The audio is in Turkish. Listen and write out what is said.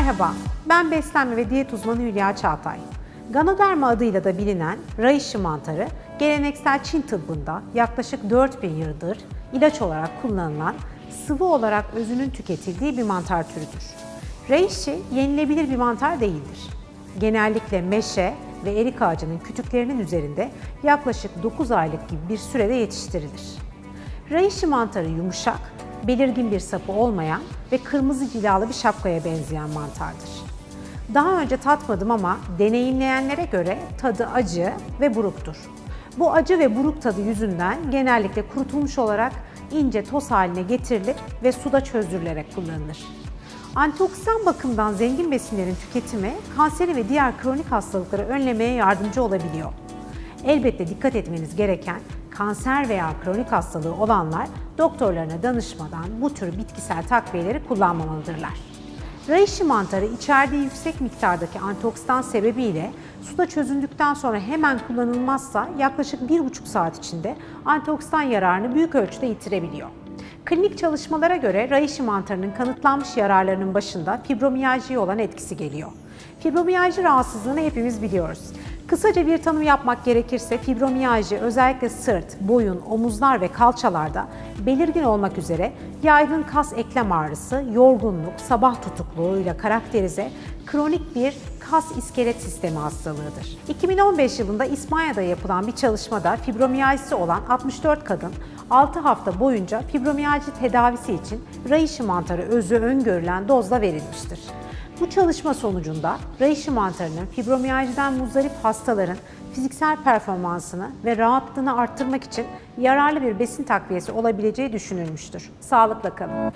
Merhaba, ben beslenme ve diyet uzmanı Hülya Çağatay. Ganoderma adıyla da bilinen reishi mantarı, geleneksel Çin tıbbında yaklaşık 4000 yıldır ilaç olarak kullanılan, sıvı olarak özünün tüketildiği bir mantar türüdür. Reishi yenilebilir bir mantar değildir. Genellikle meşe ve erik ağacının kütüklerinin üzerinde yaklaşık 9 aylık gibi bir sürede yetiştirilir. Reishi mantarı yumuşak, belirgin bir sapı olmayan ve kırmızı cilalı bir şapkaya benzeyen mantardır. Daha önce tatmadım ama deneyimleyenlere göre tadı acı ve buruktur. Bu acı ve buruk tadı yüzünden genellikle kurutulmuş olarak ince toz haline getirilir ve suda çözdürülerek kullanılır. Antioksidan bakımdan zengin besinlerin tüketimi kanseri ve diğer kronik hastalıkları önlemeye yardımcı olabiliyor. Elbette dikkat etmeniz gereken kanser veya kronik hastalığı olanlar doktorlarına danışmadan bu tür bitkisel takviyeleri kullanmamalıdırlar. Reishi mantarı içerdiği yüksek miktardaki antioksidan sebebiyle suda çözündükten sonra hemen kullanılmazsa yaklaşık 1,5 saat içinde antioksidan yararını büyük ölçüde yitirebiliyor. Klinik çalışmalara göre reishi mantarının kanıtlanmış yararlarının başında fibromiyalji olan etkisi geliyor. Fibromiyalji rahatsızlığını hepimiz biliyoruz. Kısaca bir tanım yapmak gerekirse fibromiyalji özellikle sırt, boyun, omuzlar ve kalçalarda belirgin olmak üzere yaygın kas eklem ağrısı, yorgunluk, sabah tutukluğuyla karakterize kronik bir kas iskelet sistemi hastalığıdır. 2015 yılında İspanya'da yapılan bir çalışmada fibromiyaljisi olan 64 kadın 6 hafta boyunca fibromiyalji tedavisi için reishi mantarı özü öngörülen dozla verilmiştir. Bu çalışma sonucunda reishi mantarının fibromiyajiden muzdarip hastaların fiziksel performansını ve rahatlığını arttırmak için yararlı bir besin takviyesi olabileceği düşünülmüştür. Sağlıkla kalın.